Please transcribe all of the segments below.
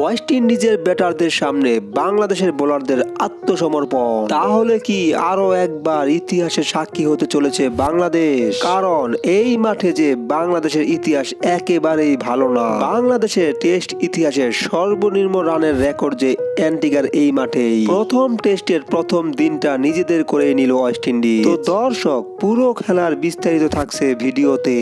West ইন্ডিজের ব্যাটারদের সামনে বাংলাদেশের বোলারদের আত্মসমর্পণ। তাহলে কি আরও একবার ইতিহাসের সাক্ষী হতে চলেছে বাংলাদেশ? কারণ এই মাঠে যে বাংলাদেশের ইতিহাস একেবারেই ভালো না। বাংলাদেশের টেস্ট ইতিহাসের সর্বনিম্ন রানের রেকর্ড যে অ্যান্টিগার এই মাঠেই। প্রথম টেস্টের প্রথম দিনটা নিজেদের করে নিল ওয়েস্ট ইন্ডিজ। তো দর্শক, পুরো খেলার বিস্তারিত থাকছে ভিডিওতে।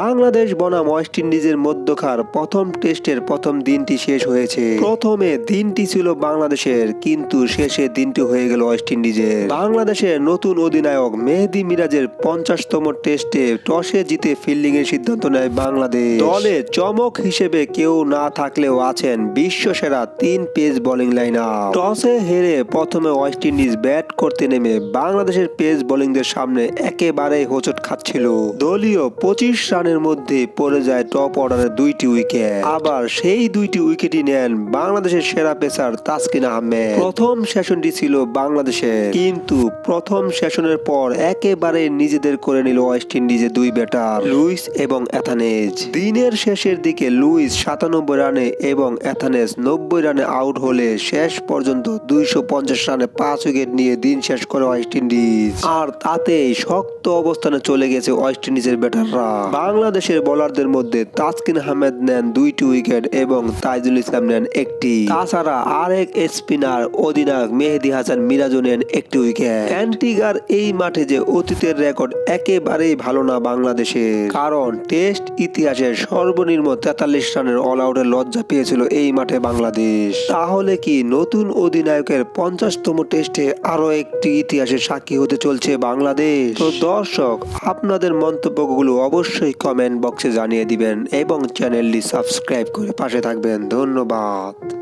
বাংলাদেশ বনাম ওয়েস্ট ইন্ডিজের মধ্যকার প্রথম টেস্টের প্রথম দিনটি শেষ হয়েছে। প্রথমে দিনটি ছিল বাংলাদেশের, কিন্তু শেষে দিনটি হয়ে গেল ওয়েস্ট ইন্ডিজের। বাংলাদেশের নতুন অধিনায়ক মেহেদি মিরাজের পঞ্চাশতম টেস্টে টসে জিতে ফিল্ডিং এর সিদ্ধান্ত নেয় বাংলাদেশ। দলে চমক হিসেবে কেউ না থাকলেও আছেন বিশ্ব সেরা তিন পেস বোলিং লাইন টসে হেরে প্রথমে ওয়েস্ট ইন্ডিজ ব্যাট করতে নেমে বাংলাদেশের পেস বোলিংদের সামনে একেবারে হোঁচট খাচ্ছিল। দলীয় পঁচিশ রানের মধ্যে পড়ে যায় টপ অর্ডারের দুইটি উইকেট। আবার সেই দুইটি উইকেটই নেন বাংলাদেশের সেরা পেসার তাসকিন আহমেদ। প্রথম সেশনটি ছিল বাংলাদেশের। কিন্তু প্রথম সেশনের পর একেবারে নিজেদের করে নিল ওয়েস্ট ইন্ডিজের দুই ব্যাটার, লুইস এবং অ্যাথানেজ। দিনের শেষের দিকে লুইস সাতানব্বই রানে এবং অ্যাথানেজ নব্বই রানে আউট হলে শেষ পর্যন্ত দুইশো পঞ্চাশ রানে পাঁচ উইকেট নিয়ে দিন শেষ করে ওয়েস্ট ইন্ডিজ। আর তাতেই শক্ত অবস্থানে চলে গেছে ওয়েস্ট ইন্ডিজের ব্যাটাররা। বাংলাদেশের বোলারদের মধ্যে তাসকিন আহমেদ নেন দুইটি উইকেট এবং তাইজুল ইসলাম নেন একটি। তাছাড়া আরেক স্পিনার অধিনায়ক মেহেদি হাসান মিরাজও নেন একটি উইকেট। অ্যান্টিগার এই মাঠে যে অতীতের রেকর্ড একেবারেই ভালো না বাংলাদেশের। কারণ টেস্ট ইতিহাসের সর্বনিম্ন তেতাল্লিশ রানের অল আউটের লজ্জা পেয়েছিল এই মাঠে বাংলাদেশ। তাহলে কি নতুন অধিনায়কের পঞ্চাশতম টেস্টে আরও একটি ইতিহাসের সাক্ষী হতে চলছে বাংলাদেশ? তো দর্শক, আপনাদের মন্তব্যগুলো অবশ্যই কমেন্ট বক্সে জানিয়ে দিবেন এবং চ্যানেলটি সাবস্ক্রাইব করে পাশে থাকবেন। ধন্যবাদ।